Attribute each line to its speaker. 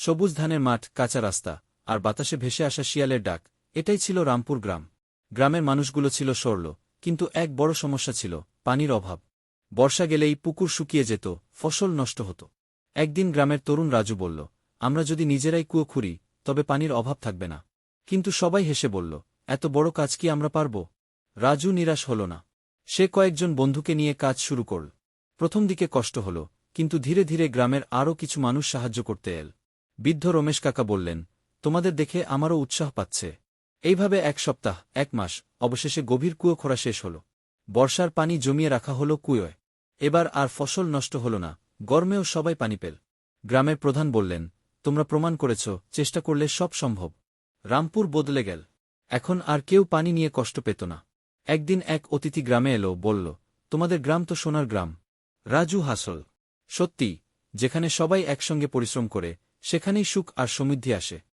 Speaker 1: সবুজ ধানের মাঠ, কাঁচা রাস্তা, আর বাতাসে ভেসে আসা শিয়ালের ডাক, এটাই ছিল রামপুর গ্রাম। গ্রামের মানুষগুলো ছিল সরল, কিন্তু এক বড় সমস্যা ছিল, পানির অভাব। বর্ষা গেলেই পুকুর শুকিয়ে যেত, ফসল নষ্ট হতো। একদিন গ্রামের তরুণ রাজু বলল, আমরা যদি নিজেরাই কুয়ো খুঁড়ি, তবে পানির অভাব থাকবে না। কিন্তু সবাই হেসে বলল, এত বড় কাজ কি আমরা পারব? রাজু নিরাশ হল না। সে কয়েকজন বন্ধুকে নিয়ে কাজ শুরু করল। প্রথম দিকে কষ্ট হল, কিন্তু ধীরে ধীরে গ্রামের আরও কিছু মানুষ সাহায্য করতে এল। বৃদ্ধ রমেশ কাকা বললেন, তোমাদের দেখে আমারও উৎসাহ পাচ্ছে। এইভাবে এক সপ্তাহ, এক মাস, অবশেষে গভীর কুয়ো খোঁড়া শেষ হল। বর্ষার পানি জমিয়ে রাখা হল কুয়োয়। এবার আর ফসল নষ্ট হল না, গরমেও সবাই পানি পেল। গ্রামের প্রধান বললেন, তোমরা প্রমাণ করেছ, চেষ্টা করলে সব সম্ভব। রামপুর বদলে গেল। এখন আর কেউ পানি নিয়ে কষ্ট পেত না। একদিন এক অতিথি গ্রামে এলো, বলল, তোমাদের গ্রাম তো সোনার গ্রাম। রাজু হাসল। সত্যি যেখানে সবাই একসঙ্গে পরিশ্রম করে সেখানেই সুখ আর সমৃদ্ধি আসে।